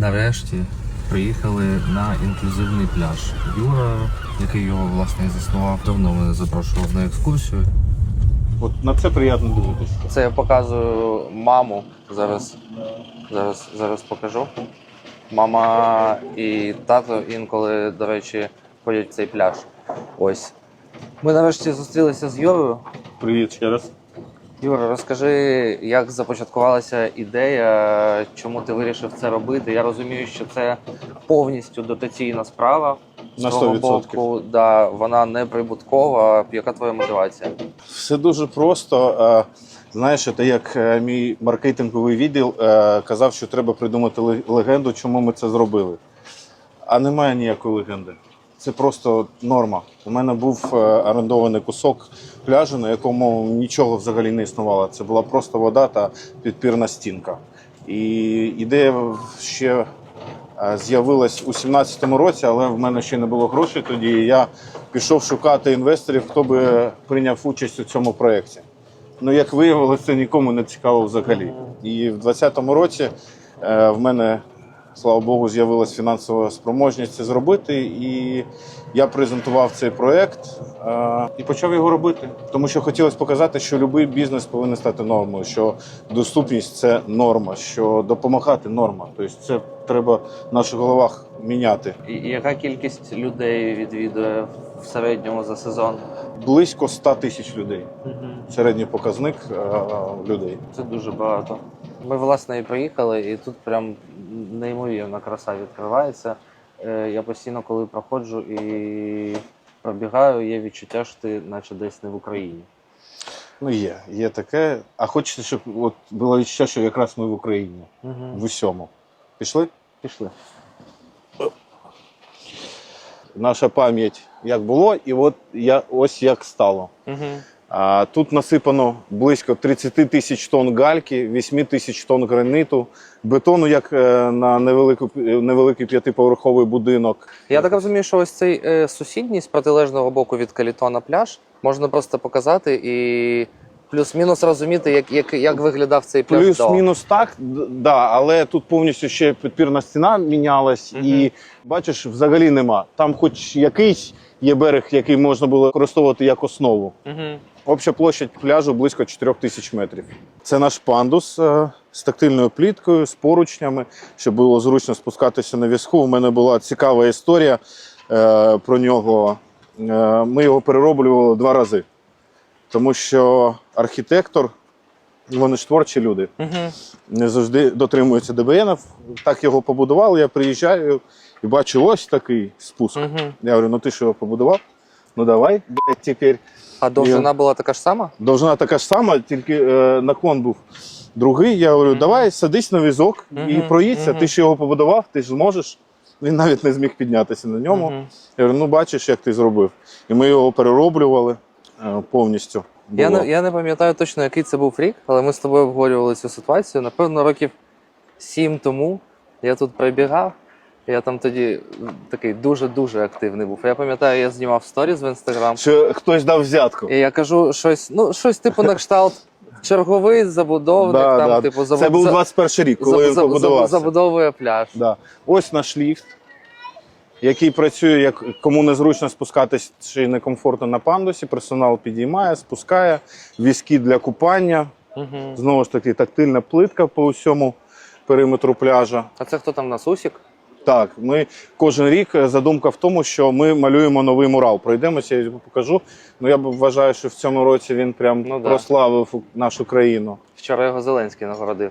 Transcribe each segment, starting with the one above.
Нарешті приїхали на інклюзивний пляж. Юра, який його власне заснував, давно мене запрошував на екскурсію. От на це приємно дивитися. Це я показую маму. Зараз, зараз, зараз покажу. Мама і тато інколи, до речі, ходять в цей пляж. Ось. Ми нарешті зустрілися з Юрою. Привіт ще раз. Юра, розкажи, як започаткувалася ідея, чому ти вирішив це робити? Я розумію, що це повністю дотаційна справа. З На 100%. боку, да, вона не прибуткова. Яка твоя мотивація? Все дуже просто. Е, Знаєш, це як е, мій маркетинговий відділ е, казав, що треба придумати легенду, чому ми це зробили. А немає ніякої легенди. Це просто норма. У мене був е, орендований кусок пляжу, на якому нічого взагалі не існувало. Це була просто вода та підпірна стінка. І ідея ще е, з'явилась у 17-му році, але в мене ще не було грошей тоді. Я пішов шукати інвесторів, хто би прийняв участь у цьому проєкті. Ну, як виявилося, це нікому не цікаво взагалі. І в 2020 році е, в мене, слава Богу, з'явилася фінансова спроможність це зробити. І я презентував цей проєкт е, і почав його робити. Тому що хотілося показати, що будь-який бізнес повинен стати нормою, що доступність це норма, що допомагати норма. Тобто це треба в наших головах міняти. І і яка кількість людей відвідує в середньому за сезон? Близько 100 тисяч людей. Середній показник е, людей. Це дуже багато. Ми, власне, і приїхали, і тут прям неймовірна краса відкривається. Е, Я постійно, коли проходжу і пробігаю, є відчуття, що ти наче десь не в Україні. Ну, є, є таке. А хочеться, щоб от було відчуття, що якраз ми в Україні Угу. в усьому. Пішли? Пішли. Наша пам'ять як було, і от я ось як стало. Угу. Тут насипано близько 30 тисяч тонн гальки, 8 тисяч тонн граниту, бетону, як е, на невелику, невеликий п'ятиповерховий будинок. Я так розумію, що ось цей е, сусідній з протилежного боку від Калітона пляж можна просто показати і плюс-мінус розуміти, як, як, як виглядав цей пляж. Плюс-мінус так, да, але тут повністю ще підпірна стіна мінялась, Мгм. і бачиш, взагалі нема. Там, хоч якийсь є берег, який можна було використовувати як основу. Угу. Обща площадь пляжу близько 4 тисяч метрів. Це наш пандус е, з тактильною пліткою, з поручнями, щоб було зручно спускатися на візку. У мене була цікава історія е, про нього. Е, ми його перероблювали два рази, тому що архітектор, вони ж творчі люди, не завжди дотримуються ДБН. Так його побудували. Я приїжджаю і бачу ось такий спуск. Я говорю, ну ти що його побудував? Ну давай, блядь, тепер. А довжина була така ж сама? Довжина така ж сама, тільки е, наклон був другий. Я говорю, давай садись на візок і Мгм, проїдься. мгм. Ти ж його побудував, ти ж зможеш. Він навіть не зміг піднятися на ньому. Мгм. Я говорю, ну бачиш, як ти зробив. І ми його перероблювали е, повністю. Я Було. не, я не пам'ятаю точно, який це був рік, але ми з тобою обговорювали цю ситуацію. Напевно, років сім тому я тут прибігав. Я там тоді такий дуже-дуже активний був. Я пам'ятаю, я знімав сторіс в інстаграм. Що хтось дав взятку. І я кажу щось, ну, щось типу на кшталт черговий забудовник, Да, там, да. типу, Це був 21 рік, коли він побудувався. забудовує пляж. Да. Ось наш ліфт, який працює, як кому незручно спускатись чи некомфортно на пандусі. Персонал підіймає, спускає, візки для купання. Угу. Знову ж таки, тактильна плитка по усьому периметру пляжа. А це хто там нас Усік? Так, ми кожен рік е, задумка в тому, що ми малюємо новий мурал. Пройдемося, я його покажу. Ну я вважаю, що в цьому році він прям Ну, да. прославив нашу країну. Вчора його Зеленський нагородив.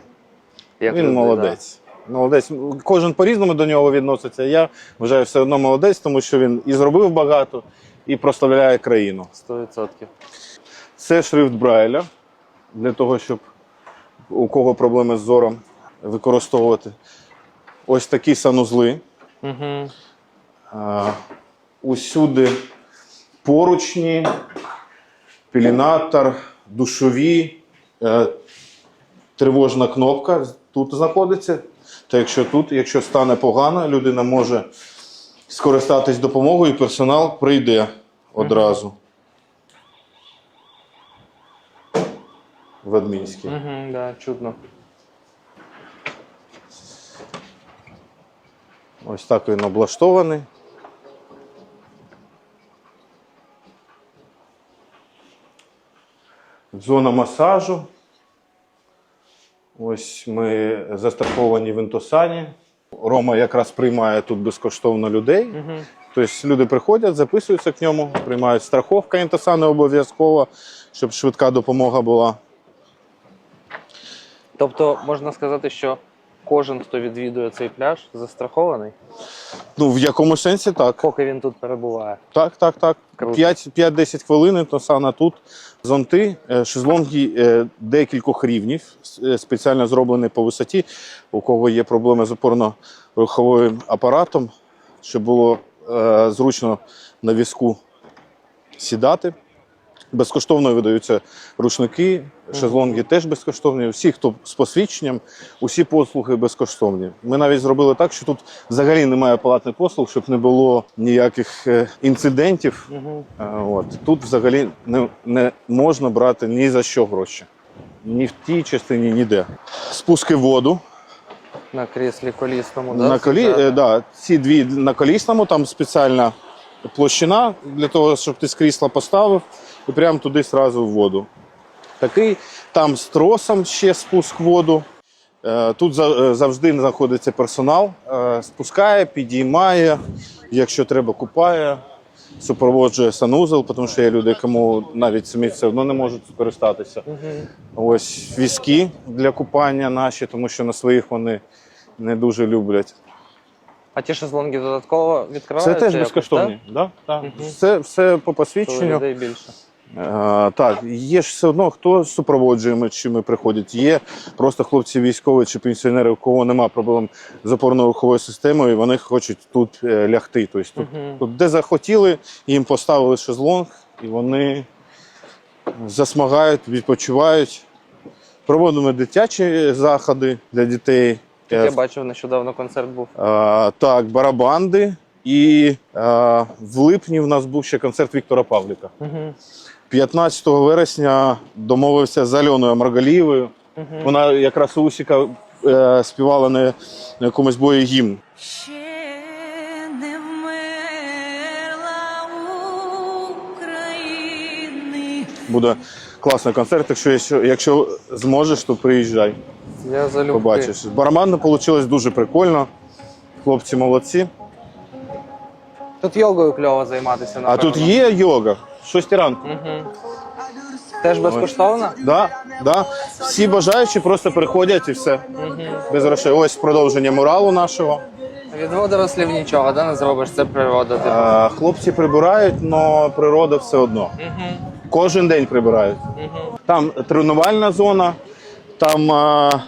Як він люди, молодець. Молодець. Кожен по-різному до нього відноситься. Я вважаю все одно молодець, тому що він і зробив багато, і прославляє країну. Да, 100%. Це шрифт Брайля для того, щоб у кого проблеми з зором використовувати. Ось такі санузли. Угу. А, усюди поручні, пілінатор, душові, е, тривожна кнопка тут знаходиться. Та якщо тут, якщо стане погано, людина може скористатись допомогою, і персонал прийде одразу. В адмінській. Угу, да, чудно. Ось так він облаштований. Зона масажу. Ось ми застраховані в Інтосані. Рома якраз приймає тут безкоштовно людей. Тобто люди приходять, записуються к ньому, приймають страховка Інтоса не обов'язково, щоб швидка допомога була. Тобто можна сказати, що кожен, хто відвідує цей пляж, застрахований, Ну, в якому сенсі так. поки він тут перебуває. Так, так, так. Круто. 5 5-10 хвилин, то саме тут. Зонти, е, шезлонги е, декількох рівнів, с- е, спеціально зроблені по висоті. У кого є проблеми з опорно-руховим апаратом, щоб було е, зручно на візку сідати. Безкоштовно видаються рушники, шезлонги теж безкоштовні. Всі, хто з посвідченням, усі послуги безкоштовні. Ми навіть зробили так, що тут взагалі немає платних послуг, щоб не було ніяких е, інцидентів. От. Тут взагалі не, не можна брати ні за що гроші. Ні в тій частині, ніде. Спуски в воду. На кріслі колісному, да? На колі... сіджати? е, да, ці дві на колісному, там спеціальна площина для того, щоб ти з крісла поставив і прямо туди сразу в воду. Такий, там з тросом ще спуск в воду. Е, Тут е, завжди знаходиться персонал, е, спускає, підіймає, якщо треба, купає, супроводжує санузел, тому що є люди, кому навіть самі все одно не можуть скористатися. Мгм. Ось візки для купання наші, тому що на своїх вони не дуже люблять. А ті шезлонги додатково Це відкриваються? теж якось, безкоштовні. Да? Так. Мгм. Все, все по так? Посвідченню. людей більше. Е, так, є ж все одно, хто з супроводжуючими приходять. Є просто хлопці військові чи пенсіонери, у кого нема проблем з опорно-руховою системою, і вони хочуть тут е, лягти. Тобто, тут, тут, де захотіли, їм поставили шезлонг, і вони засмагають, відпочивають. Проводимо дитячі заходи для дітей. Е, я бачив, нещодавно концерт був. Е, так, барабанди. І е, в липні в нас був ще концерт Віктора Павліка. Угу. 15 вересня домовився з Альоною Маргалієвою. Угу. Вона якраз у Усіка е, співала на, на якомусь бої гімн. Буде класний концерт. Якщо, якщо, якщо зможеш, то приїжджай, Я залюбки. побачиш. Барабанно вийшло дуже прикольно. Хлопці молодці. Тут йогою кльово займатися, А тут є йога. Шості ранку. Угу. Теж безкоштовно? Да, да. Всі бажаючі просто приходять і все. Угу. Без грошей. Ось продовження муралу нашого. Від водорослів нічого, да, не зробиш, це природа. Типу. Е, Хлопці прибирають, але природа все одно. Угу. Кожен день прибирають. Угу. Там тренувальна зона, там е, е,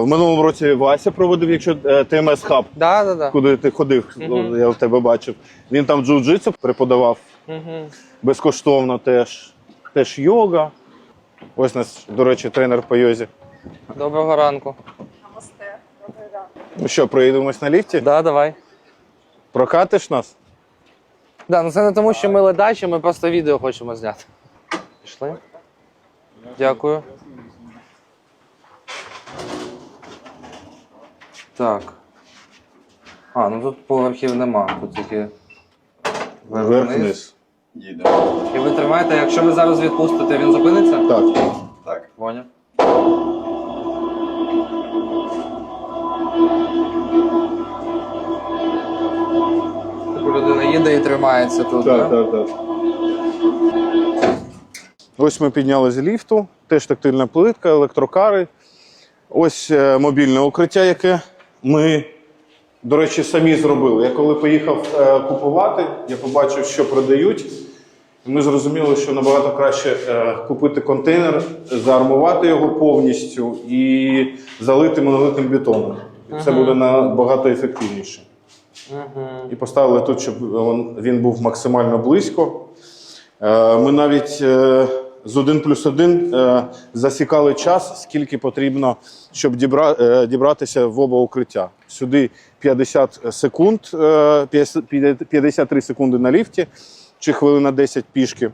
в минулому році Вася проводив, якщо е, ТМС хаб, Да, да, да. куди ти ходив, я в тебе бачив. Він там джиу-джитсу преподавав Угу. безкоштовно теж. Теж йога. Ось нас, до речі, тренер по йозі. Доброго ранку. Ну що, проїдемось на ліфті? Да, давай. Прокатиш нас? Да, ну це не тому, що ми ледачі, ми просто відео хочемо зняти. Пішли. Дякую. Так. А, ну тут поверхів нема, тут тільки вверх-вниз. І ви тримаєте, якщо ви зараз відпустите, він зупиниться? Так. Так. Поняв. Типу людина їде і тримається тут, Так, да? так, так. Ось ми підняли з ліфту, теж тактильна плитка, електрокари. Ось е, мобільне укриття, яке ми, до речі, самі зробили. Я коли поїхав е, купувати, я побачив, що продають. Ми зрозуміли, що набагато краще е, купити контейнер, заармувати його повністю і залити монолитним бетоном. І Це буде набагато ефективніше. Угу. І поставили тут, щоб він- він був максимально близько. Е, Ми навіть е, з 1 плюс 1 е, засікали час, скільки потрібно, щоб дібра- е, дібратися в оба укриття. Сюди 50 секунд, е, 50 53 секунди на ліфті, чи хвилина 10 пішки.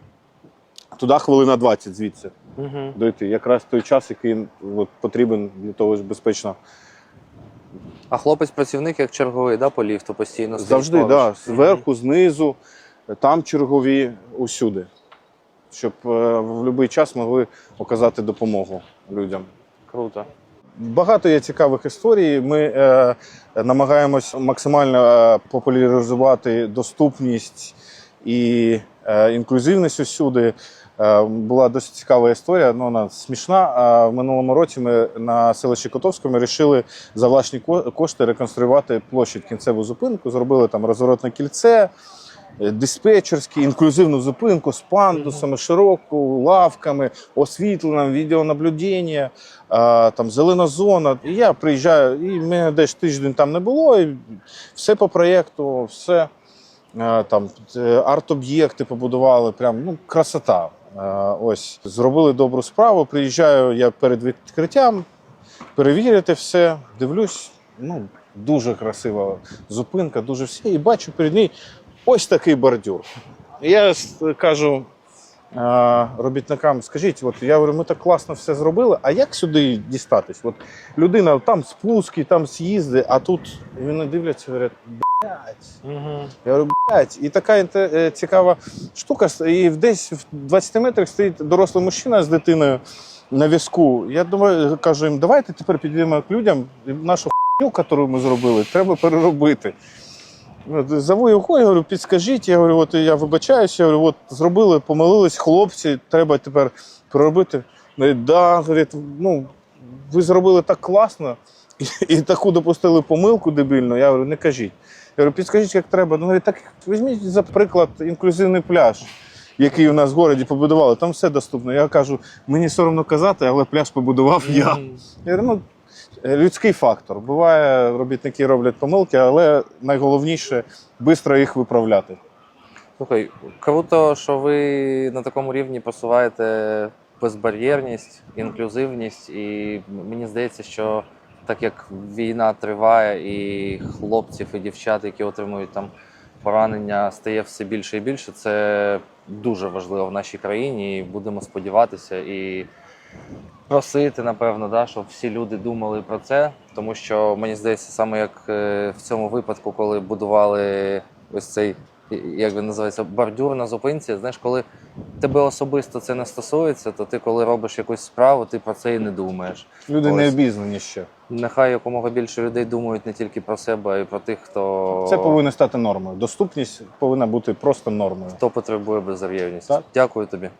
Туди хвилина 20 звідси Угу. дойти. Якраз той час, який от, потрібен для того, щоб безпечно А хлопець-працівник як черговий, да, по ліфту постійно стоїть Завжди, поруч? да, зверху, знизу, там чергові, усюди. Щоб е, в будь-який час могли оказати допомогу людям. Круто. Багато є цікавих історій. Ми е, намагаємось максимально е, популяризувати доступність і е, інклюзивність усюди. Е, була досить цікава історія, ну, вона смішна. Е, в минулому році ми на селищі Котовському вирішили за власні ко- кошти реконструювати площадь кінцеву зупинку. Зробили там розворотне кільце, е, диспетчерський, інклюзивну зупинку з пандусами, широку, лавками, освітленням, відеонаблюдення, там зелена зона. І я приїжджаю, і мене десь тиждень там не було. І все по проєкту, все там е, арт-об'єкти побудували. Прям ну, красота. Ось зробили добру справу. Приїжджаю я перед відкриттям, перевірити все, дивлюсь. Ну, дуже красива зупинка, дуже все. І бачу перед нею ось такий бордюр. Я кажу робітникам, скажіть, от я говорю, ми так класно все зробили, а як сюди дістатись? От людина там спуски, там з'їзди, а тут вони дивляться, говорять, блядь. Я говорю, блядь, і така е, цікава штука. І десь в 20 метрах стоїть дорослий мужчина з дитиною на візку. Я думаю, кажу їм, давайте тепер підійдемо к людям нашу хуйню, яку ми зробили, треба переробити. От, Зову його, я говорю, підскажіть. Я говорю, от я вибачаюся, я говорю, от зробили, помилились хлопці, треба тепер. Говорить, да, говорить, ну, ви зробили так класно і, і таку допустили помилку дебільну. Я говорю, не кажіть. Я говорю, підскажіть, як треба. Ну, говорить, так візьміть за приклад інклюзивний пляж, який у нас в городі побудували. Там все доступно. Я кажу, мені соромно казати, але пляж побудував я. Я говорю, ну, людський фактор. Буває, робітники роблять помилки, але найголовніше швидко їх виправляти. Слухай, круто, що ви на такому рівні просуваєте безбар'єрність, інклюзивність, і мені здається, що так як війна триває, і хлопців і дівчат, які отримують там поранення, стає все більше і більше, це дуже важливо в нашій країні. І будемо сподіватися і просити, напевно, да, щоб всі люди думали про це. Тому що мені здається, саме як е, в цьому випадку, коли будували ось цей, як він називається, бордюр на зупинці, знаєш, коли тебе особисто це не стосується, то ти, коли робиш якусь справу, ти про це і не думаєш. Люди не обізнані ще. Нехай якомога більше людей думають не тільки про себе, а й про тих, хто, Це повинно стати нормою. Доступність повинна бути просто нормою. хто потребує беззар'єрність. Так. Дякую тобі.